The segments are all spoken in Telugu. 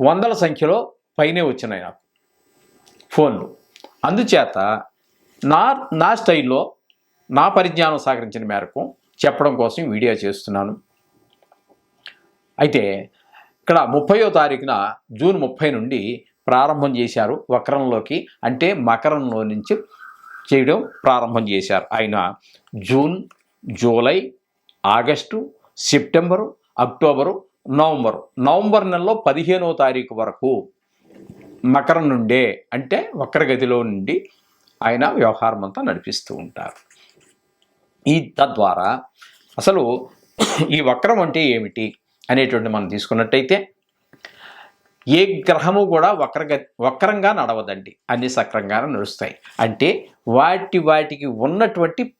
వందల సంఖ్యలో పైనే వచ్చినాయి నాకు ఫోన్లు. అందుచేత నా నా స్టైల్లో నా పరిజ్ఞానం సహకరించిన మేరకు చెప్పడం కోసం వీడియో చేస్తున్నాను. అయితే ఇక్కడ ముప్పయో తారీఖున జూన్ ముప్పై నుండి ప్రారంభం చేశారు వక్రంలోకి అంటే మకరంలో నుంచి చేయడం ప్రారంభం చేశారు. ఆయన June July August September October November. November నెలలో పదిహేనవ తారీఖు వరకు మకరం నుండే అంటే వక్రగతిలో నుండి ఆయన వ్యవహారం అంతా నడిపిస్తూ ఉంటారు. ఈ తద్వారా అసలు ఈ వక్రం అంటే ఏమిటి అనేటువంటి మనం తీసుకున్నట్టయితే ఏ గ్రహము కూడా వక్రగ వక్రంగా నడవదండి. అన్ని సక్రంగానే నడుస్తాయి. అంటే వాటి వాటికి ఉన్నటువంటి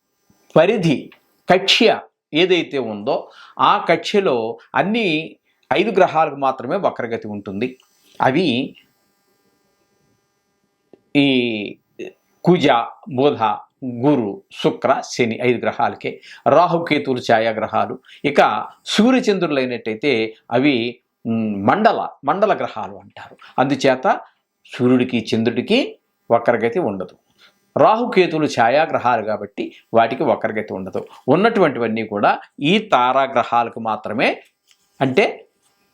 పరిధి కక్ష్య ఏదైతే ఉందో ఆ కక్ష్యలో అన్ని ఐదు గ్రహాలకు మాత్రమే వక్రగతి ఉంటుంది. అవి ఈ కుజ బుధ గురు శుక్ర శని ఐదు గ్రహాలకే. రాహుకేతులు ఛాయాగ్రహాలు. ఇక సూర్యచంద్రులు అయినట్టయితే అవి మండల మండల గ్రహాలు అంటారు. అందుచేత సూర్యుడికి చంద్రుడికి వక్రగతి ఉండదు. రాహుకేతులు ఛాయాగ్రహాలు కాబట్టి వాటికి వక్రగతి ఉండదు. ఉన్నటువంటివన్నీ కూడా ఈ తారాగ్రహాలకు మాత్రమే అంటే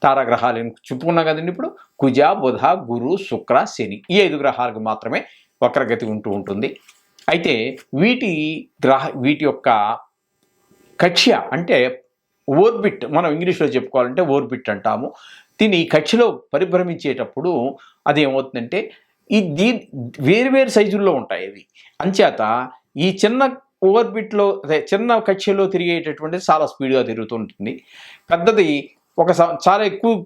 తారాగ్రహాలు చెప్పుకున్నాం కదండి ఇప్పుడు? కుజ బుధ గురు శుక్ర శని ఈ ఐదు గ్రహాలకు మాత్రమే వక్రగతి ఉంటూ ఉంటుంది. అయితే వీటి గ్రహ వీటి యొక్క కక్ష్య అంటే ఓర్బిట్ మనం ఇంగ్లీష్లో చెప్పుకోవాలంటే ఓర్బిట్ అంటాము. దీని ఈ కక్షలో పరిభ్రమించేటప్పుడు అది ఏమవుతుందంటే ఈ దీ వేరువేరు సైజుల్లో ఉంటాయి ఇవి. అంచేత ఈ చిన్న ఓవర్బిట్లో అదే చిన్న కక్షలో తిరిగేటటువంటిది చాలా స్పీడ్గా తిరుగుతూ ఉంటుంది. పెద్దది ఒక స- చాలా ఎక్కువ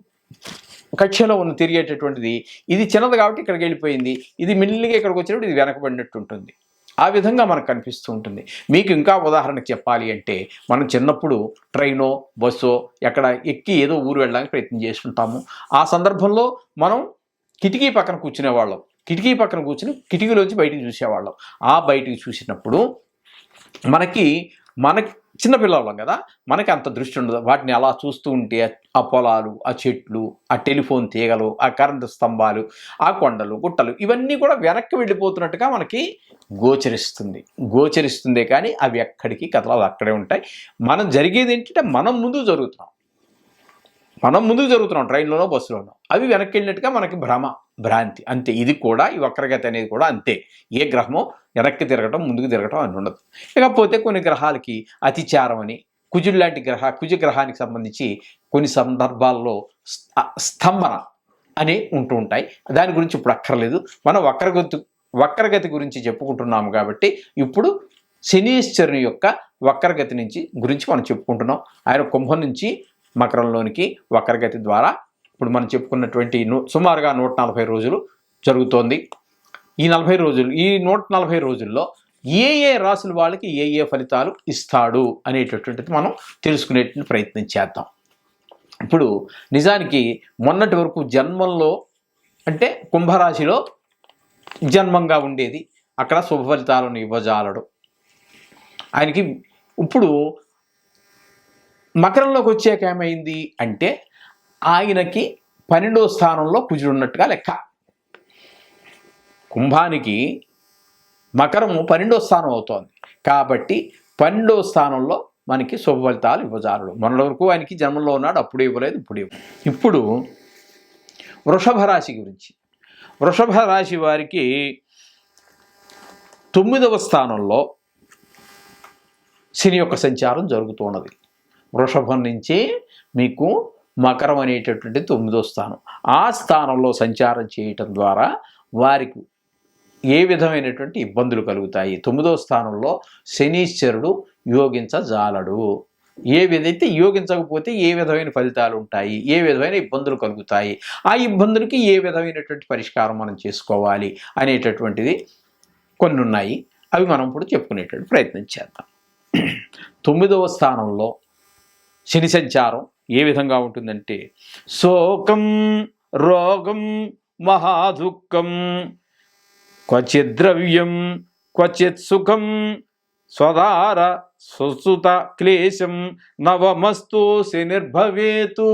కక్షలో ఉన్న తిరిగేటటువంటిది ఇది చిన్నది కాబట్టి ఇక్కడికి వెళ్ళిపోయింది ఇది మిల్లిగా ఇక్కడికి వచ్చినప్పుడు ఇది వెనకబడినట్టు ఉంటుంది. ఆ విధంగా మనకు కనిపిస్తూ ఉంటుంది. మీకు ఇంకా ఉదాహరణకు చెప్పాలి అంటే మనం చిన్నప్పుడు ట్రైనో బస్సో ఎక్కడ ఎక్కి ఏదో ఊరు వెళ్ళడానికి ప్రయత్నం చేస్తుంటాము. ఆ సందర్భంలో మనం కిటికీ పక్కన కూర్చునేవాళ్ళం. కిటికీ పక్కన కూర్చుని కిటికీలోంచి బయటికి చూసేవాళ్ళం. ఆ బయటికి చూసినప్పుడు మనకి మనకి చిన్నపిల్లవాళ్ళం కదా మనకి అంత దృష్టి ఉండదు. వాటిని అలా చూస్తూ ఉంటే ఆ పొలాలు ఆ చెట్లు ఆ టెలిఫోన్ తీగలు ఆ కరెంటు స్తంభాలు ఆ కొండలు గుట్టలు ఇవన్నీ కూడా వెనక్కి వెళ్ళిపోతున్నట్టుగా మనకి గోచరిస్తుంది. గోచరిస్తుందే కానీ అవి ఎక్కడికి కథలు అక్కడే ఉంటాయి. మనం జరిగేది ఏంటంటే మనం ముందు జరుగుతున్నాం. మనం ముందుకు జరుగుతున్నాం ట్రైన్లోనో బస్సులోనో. అవి వెనక్కి వెళ్ళినట్టుగా మనకి భ్రమ భ్రాంతి. అంతే ఇది కూడా ఈ వక్రగతి అనేది కూడా అంతే. ఏ గ్రహమో వెనక్కి తిరగటం ముందుకు తిరగటం అని ఉండదు. ఇకపోతే కొన్ని గ్రహాలకి అతిచారం అని కుజుడు లాంటి గ్రహ కుజ గ్రహానికి సంబంధించి కొన్ని సందర్భాల్లో స్తంభన అని ఉంటూ ఉంటాయి. దాని గురించి ఇప్పుడు అక్కర్లేదు. మనం వక్రగతి వక్రగతి గురించి చెప్పుకుంటున్నాము కాబట్టి ఇప్పుడు శనీశ్వరుని యొక్క వక్రగతి నుంచి గురించి మనం చెప్పుకుంటున్నాం. ఆయన కుంభం నుంచి మకరంలోనికి వక్రగతి ద్వారా ఇప్పుడు మనం చెప్పుకున్నటువంటి సుమారుగా నూట నలభై రోజులు జరుగుతోంది. ఈ నలభై రోజులు ఈ నూట నలభై రోజుల్లో ఏ ఏ రాసుల వాళ్ళకి ఏ ఏ ఫలితాలు ఇస్తాడు అనేటటువంటిది మనం తెలుసుకునేటువంటి ప్రయత్నం చేద్దాం. ఇప్పుడు నిజానికి మొన్నటి వరకు జన్మంలో అంటే కుంభరాశిలో జన్మంగా ఉండేది. అక్కడ శుభ ఫలితాలను ఇవ్వజాలడు. ఆయనకి ఇప్పుడు మకరంలోకి వచ్చాక ఏమైంది అంటే ఆయనకి పన్నెండో స్థానంలో కుజుడు ఉన్నట్టుగా లెక్క. కుంభానికి మకరము పన్నెండో స్థానం అవుతోంది. కాబట్టి పన్నెండో స్థానంలో మనకి శుభ ఫలితాలు ఇవ్వజారుడు మొన్నటి వరకు ఆయనకి జన్మంలో ఉన్నాడు అప్పుడు ఇవ్వలేదు ఇప్పుడు ఇవ్వ ఇప్పుడు వృషభ రాశి గురించి. వృషభ రాశి వారికి తొమ్మిదవ స్థానంలో శని యొక్క సంచారం జరుగుతున్నది. వృషభం నుంచి మీకు మకరం అనేటటువంటి తొమ్మిదో స్థానం. ఆ స్థానంలో సంచారం చేయటం ద్వారా వారికి ఏ విధమైనటువంటి ఇబ్బందులు కలుగుతాయి? తొమ్మిదో స్థానంలో శనీశ్వరుడు యోగించజాలడు. ఏ విధైతే యోగించకపోతే ఏ విధమైన ఫలితాలు ఉంటాయి? ఏ విధమైన ఇబ్బందులు కలుగుతాయి? ఆ ఇబ్బందులకి ఏ విధమైనటువంటి పరిష్కారం మనం చేసుకోవాలి అనేటటువంటిది కొన్ని ఉన్నాయి అవి మనం ఇప్పుడు చెప్పుకునేటువంటి ప్రయత్నం చేద్దాం. తొమ్మిదవ స్థానంలో శని సంచారం ఏ విధంగా ఉంటుందంటే శోకం రోగం మహాదుఃఖం క్వచిత్ ద్రవ్యం క్వచిత్ సుఖం స్వదార సుసుత క్లేశం నవమస్తు శనిర్భవేతు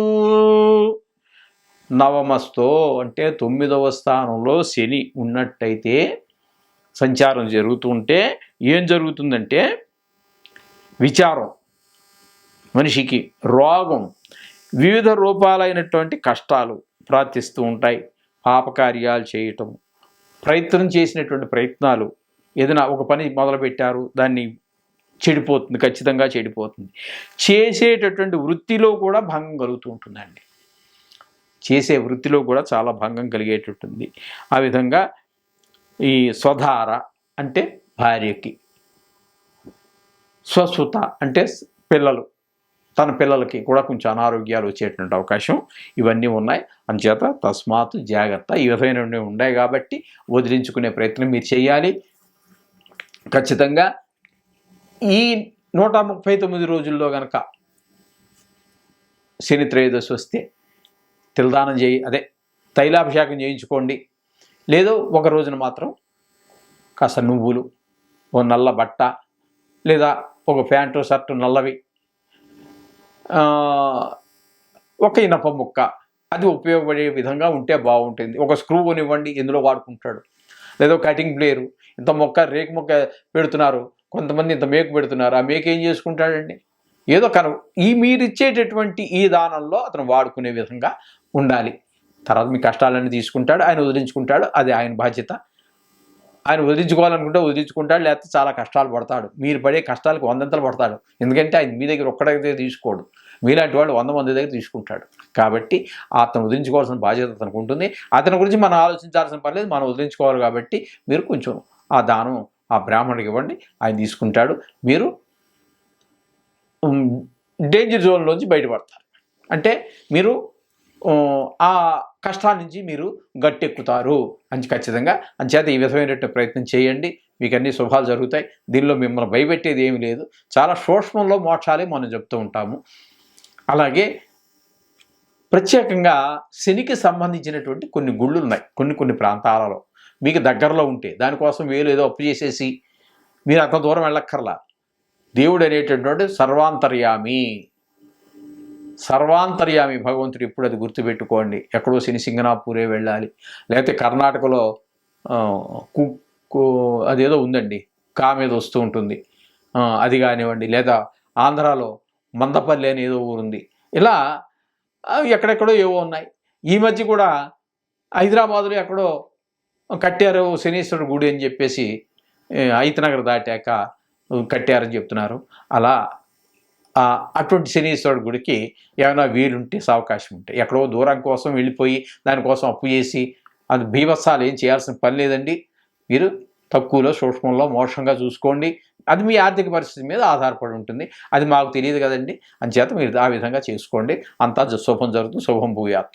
నవమస్తో అంటే తొమ్మిదవ స్థానంలో శని ఉన్నట్టయితే సంచారం జరుగుతుంటే ఏం జరుగుతుందంటే విచారం మనిషికి రోగం వివిధ రూపాలైనటువంటి కష్టాలు ప్రార్థిస్తూ ఉంటాయి. పాపకార్యాలు చేయటం ప్రయత్నం చేసినటువంటి ప్రయత్నాలు ఏదైనా ఒక పని మొదలుపెట్టారు దాన్ని చెడిపోతుంది ఖచ్చితంగా చెడిపోతుంది. చేసేటటువంటి వృత్తిలో కూడా భంగం కలుగుతూ ఉంటుందండి. చేసే వృత్తిలో కూడా చాలా భంగం కలిగేటట్టుంది. ఆ విధంగా ఈ స్వధార అంటే భార్యకి స్వసుత అంటే పిల్లలు. తన పిల్లలకి కూడా కొంచెం అనారోగ్యాలు వచ్చేటువంటి అవకాశం ఇవన్నీ ఉన్నాయి. అందుచేత తస్మాత్ జాగ్రత్త. ఈ విధమైనవి ఉన్నాయి కాబట్టి వదిలించుకునే ప్రయత్నం మీరు చేయాలి. ఖచ్చితంగా ఈ నూట ముప్పై తొమ్మిది రోజుల్లో గనక శని త్రయోదశి వస్తే తిలదానం చేయి అదే తైలాభిషేకం చేయించుకోండి. లేదో ఒక రోజున మాత్రం కాస్త నువ్వులు ఓ నల్ల బట్ట లేదా ఒక ప్యాంటు షర్టు నల్లవి ఒక ఇనప ముక్క. అది ఉపయోగపడే విధంగా ఉంటే బాగుంటుంది. ఒక స్క్రూ కొనివ్వండి ఇందులో వాడుకుంటాడు. లేదా కటింగ్ ప్లేయరు ఇంత మొక్క రేకు మొక్క పెడుతున్నారు. కొంతమంది ఇంత మేకు పెడుతున్నారు. ఆ మేక ఏం చేసుకుంటాడండి? ఏదో కన ఈ మీరిచ్చేటటువంటి ఈ దానంలో అతను వాడుకునే విధంగా ఉండాలి. తర్వాత మీ కష్టాలన్నీ తీసుకుంటాడు ఆయన వదిలించుకుంటాడు. అది ఆయన బాధ్యత. ఆయన వదిలించుకోవాలనుకుంటే వదిలించుకుంటాడు లేకపోతే చాలా కష్టాలు పడతాడు. మీరు పడే కష్టాలకు వందంతలు పడతాడు. ఎందుకంటే ఆయన మీ దగ్గర ఒక్కడే తీసుకోడు. మీలాంటి వాళ్ళు వంద మంది దగ్గర తీసుకుంటాడు. కాబట్టి అతను వదిలించుకోవాల్సిన బాధ్యత అతనికి ఉంటుంది. అతని గురించి మనం ఆలోచించాల్సిన పని లేదు. మనం వదిలించుకోవాలి కాబట్టి మీరు కొంచెం ఆ దానం ఆ బ్రాహ్మణుడికి ఇవ్వండి. ఆయన తీసుకుంటాడు. మీరు డేంజర్ జోన్లోంచి బయటపడతారు. అంటే మీరు ఆ, కష్టాల నుంచి మీరు గట్టెక్కుతారు. అని ఖచ్చితంగా. అంచేత ఈ విధమైనటువంటి ప్రయత్నం చేయండి. మీకు అన్ని శుభాలు జరుగుతాయి. దీనిలో మిమ్మల్ని భయపెట్టేది ఏమీ లేదు. చాలా సూక్ష్మంలో మోక్షాలే మనం చెప్తూ ఉంటాము. అలాగే ప్రత్యేకంగా శనికి సంబంధించినటువంటి కొన్ని గుళ్ళు ఉన్నాయి కొన్ని కొన్ని ప్రాంతాలలో. మీకు దగ్గరలో ఉంటే దానికోసం వేలు ఏదో అప్పు చేసేసి మీరు అంత దూరం వెళ్ళక్కర్లా. దేవుడు అనేటటువంటి సర్వాంతర్యామి. సర్వాంతర్యామి భగవంతుడు ఇప్పుడు అది గుర్తుపెట్టుకోండి. ఎక్కడో శని సింగనాపూరే వెళ్ళాలి. లేకపోతే కర్ణాటకలో కు అదేదో ఉందండి. కా మీద వస్తూ ఉంటుంది. అది కానివ్వండి. లేదా ఆంధ్రాలో మందపల్లి అని ఏదో ఊరుంది. ఇలా ఎక్కడెక్కడో ఏవో ఉన్నాయి. ఈ మధ్య కూడా హైదరాబాదులో ఎక్కడో కట్టారు శనీశ్వరుడు గుడి అని చెప్పేసి ఐతనగర్ దాటాక కట్టారని చెప్తున్నారు. అలా అటువంటి శనీశ్వరుడు గుడికి ఏమైనా వీలుంటే అవకాశం ఉంటే ఎక్కడో దూరం కోసం వెళ్ళిపోయి దానికోసం అప్పు చేసి అది భీభత్సాలు ఏం చేయాల్సిన పని లేదండి. మీరు తక్కువలో సూక్ష్మంలో మోక్షంగా చూసుకోండి. అది మీ ఆర్థిక పరిస్థితి మీద ఆధారపడి ఉంటుంది. అది మాకు తెలియదు కదండి. అంచేత మీరు ఆ విధంగా చేసుకోండి. అంతా శుభం జరుగుతుంది. శుభం భూయాత్.